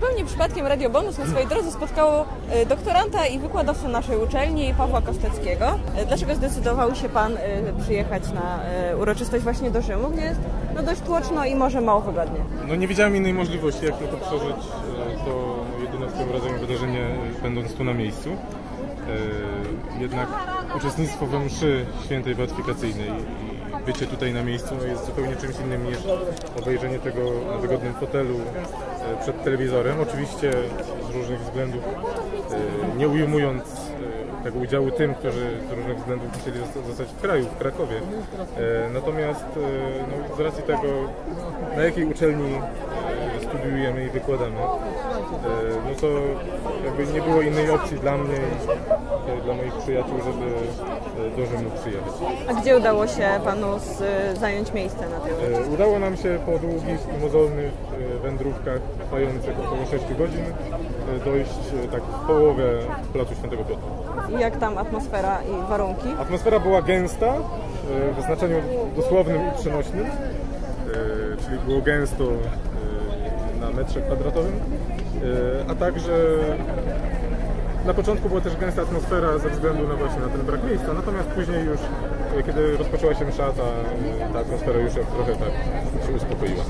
Zupełnie przypadkiem Radio Bonus na swojej drodze spotkało e, doktoranta i wykładowcę naszej uczelni, Pawła Kosteckiego. E, Dlaczego zdecydował się Pan e, przyjechać na uroczystość właśnie do Rzymu, gdzie jest no, dość tłoczno i może mało wygodnie? No nie widziałem innej możliwości, jak tylko przeżyć to jedyne w swoim rodzaju wydarzenie, będąc tu na miejscu. Jednak uczestnictwo we mszy świętej beatyfikacyjnej bycie tutaj na miejscu no, jest zupełnie czymś innym niż obejrzenie tego na wygodnym fotelu e, przed telewizorem. Oczywiście z różnych względów, e, nie ujmując e, tego udziału tym, którzy z różnych względów musieli zosta- zostać w kraju, w Krakowie. Natomiast no, z racji tego, na jakiej uczelni studiujemy i wykładamy, no to jakby nie było innej opcji dla mnie dla moich przyjaciół, żeby e, do Rzymu przyjechać. A gdzie udało się Panu z, zająć miejsce na uroczystości? E, Udało nam się po długich i mozolnych e, wędrówkach trwających około 6 godzin e, dojść e, tak w połowę Placu Świętego Piotra. I Jak tam atmosfera i warunki? Atmosfera była gęsta, e, w znaczeniu dosłownym i przenośnym, e, czyli było gęsto e, na metrze kwadratowym, e, a także na początku była też gęsta atmosfera ze względu na właśnie na ten brak miejsca, natomiast później już, e, kiedy rozpoczęła się msza, ta, ta atmosfera już trochę tak się uspokoiła.